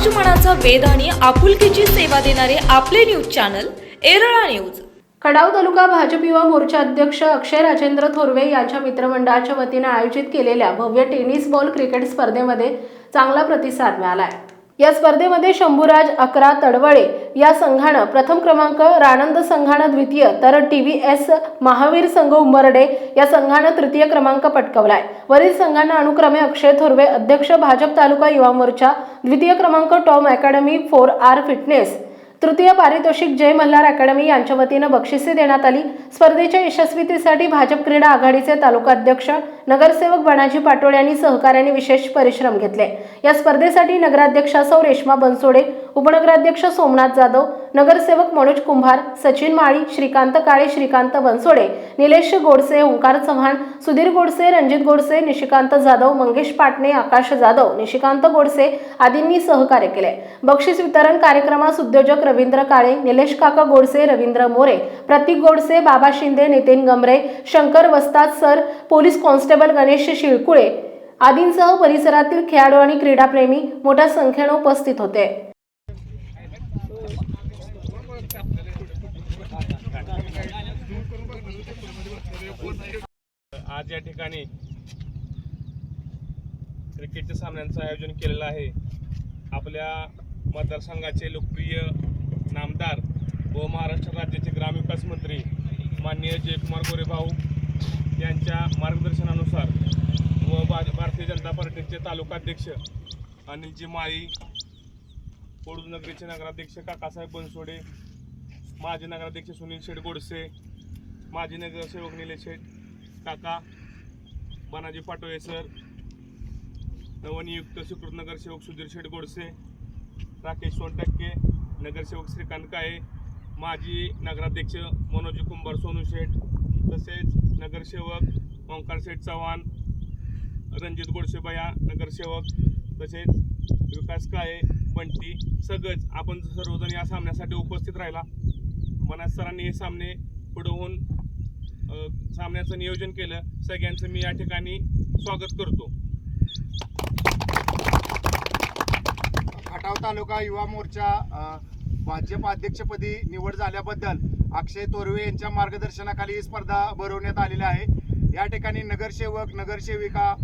समाज मनाचा वेध आणि आपुलकीची सेवा देणारे आपले न्यूज चॅनल एरळा न्यूज. खडाव तालुका भाजप युवा मोर्चा अध्यक्ष अक्षय राजेंद्र थोरवे यांच्या मित्रमंडळाच्या वतीने आयोजित केलेल्या भव्य टेनिस बॉल क्रिकेट स्पर्धेमध्ये चांगला प्रतिसाद मिळालाय. या स्पर्धेमध्ये शंभूराज अकरा तडवळे या संघानं प्रथम क्रमांक रानंद संघानं द्वितीय तर टी व्ही एस महावीर संघ उंबरडे या संघानं तृतीय क्रमांक पटकावलाय. वरील संघांना अनुक्रमे अक्षय थोरवे अध्यक्ष भाजप तालुका युवा मोर्चा द्वितीय क्रमांक Tom academy four R fitness तृतीय पारितोषिक जय मल्हार अकॅडमी यांच्या वतीनं बक्षिसे देण्यात आली. स्पर्धेच्या यशस्वीतेसाठी भाजप क्रीडा आघाडीचे तालुका अध्यक्ष नगरसेवक बनाजी पाटोळे यांनी सहकार्याने विशेष परिश्रम घेतले. या स्पर्धेसाठी नगराध्यक्षा सौ रेश्मा बनसोडे उपनगराध्यक्ष सोमनाथ जाधव नगरसेवक मनोज कुंभार सचिन माळी श्रीकांत काळे श्रीकांत बनसोडे निलेश गोडसे ओंकार चव्हाण सुधीर गोडसे रणजित गोडसे निशिकांत जाधव मंगेश पाटणे आकाश जाधव निशिकांत गोडसे आदींनी सहकार्य केले. बक्षीस वितरण कार्यक्रमास उद्योजक रवींद्र काळे निलेश काका गोडसे रवींद्र मोरे प्रतीक गोडसे बाबा शिंदे नितीन गमरे शंकर वस्ताद sir police constable Ganesh Shilkule आदींसह परिसरातील खेळाडू आणि क्रीडाप्रेमी मोठ्या संख्येने उपस्थित होते. आज या ठिकाणी क्रिकेटच्या सामन्यांचं आयोजन केलेलं आहे. आपल्या मतदारसंघाचे लोकप्रिय नामदार व महाराष्ट्र राज्याचे ग्रामविकास मंत्री माननीय जयकुमार गोरे भाऊ यांच्या मार्गदर्शनानुसार व भारतीय जनता पार्टीचे तालुकाध्यक्ष अनिलजी माळी कोडूनगरीचे नगराध्यक्ष काकासाहेब बनसोडे माजी नगराध्यक्ष सुनील शेठ गोडसे माजी नगरसेवक निलेश शेठ काका बनाजी पाटोळे सर नवनियुक्त सुकृत नगरसेवक सुधीर शेठ गोडसे राकेश सोनटक्के नगरसेवक श्रीकांत काळे माजी नगराध्यक्ष मनोज कुंभार सोनू शेठ तसेच नगरसेवक ओंकार शेठ चव्हाण रणजित गोडसेबाया नगरसेवक तसेच विकास काळे बंटी सगळंच. आपण सर्वजण या सामन्यासाठी उपस्थित राहिला. मनास सरांनी हे सामने पुढे होऊन सामन्याचं नियोजन केलं. सगळ्यांचं मी या ठिकाणी स्वागत करतो. खटाव तालुका युवा मोर्चा भाजप अध्यक्षपदी निवड झाल्याबद्दल अक्षय तोरवे यांच्या मार्गदर्शनाखाली ही स्पर्धा भरवण्यात आलेली आहे. या ठिकाणी नगरसेवक नगरसेविका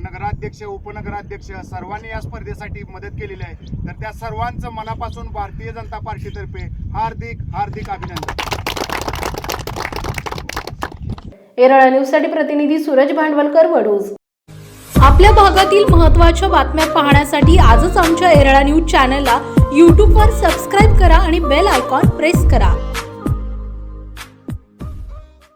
नगराध्यक्ष उपनगराध्यक्ष सर्वांनी या स्पर्धेसाठी मदत केलेली आहे. तर त्या सर्वांचं मनापासून भारतीय जनता पार्टीतर्फे हार्दिक हार्दिक अभिनंदन. एरळा न्यूजसाठी प्रतिनिधी सूरज भांडवलकर वडूज. आपल्या भागातील महत्त्वाच्या बातम्या पाहण्यासाठी आजच आमच्या एरळा न्यूज चॅनलला यूट्यूबवर सबस्क्राईब करा आणि बेल आयकॉन प्रेस करा.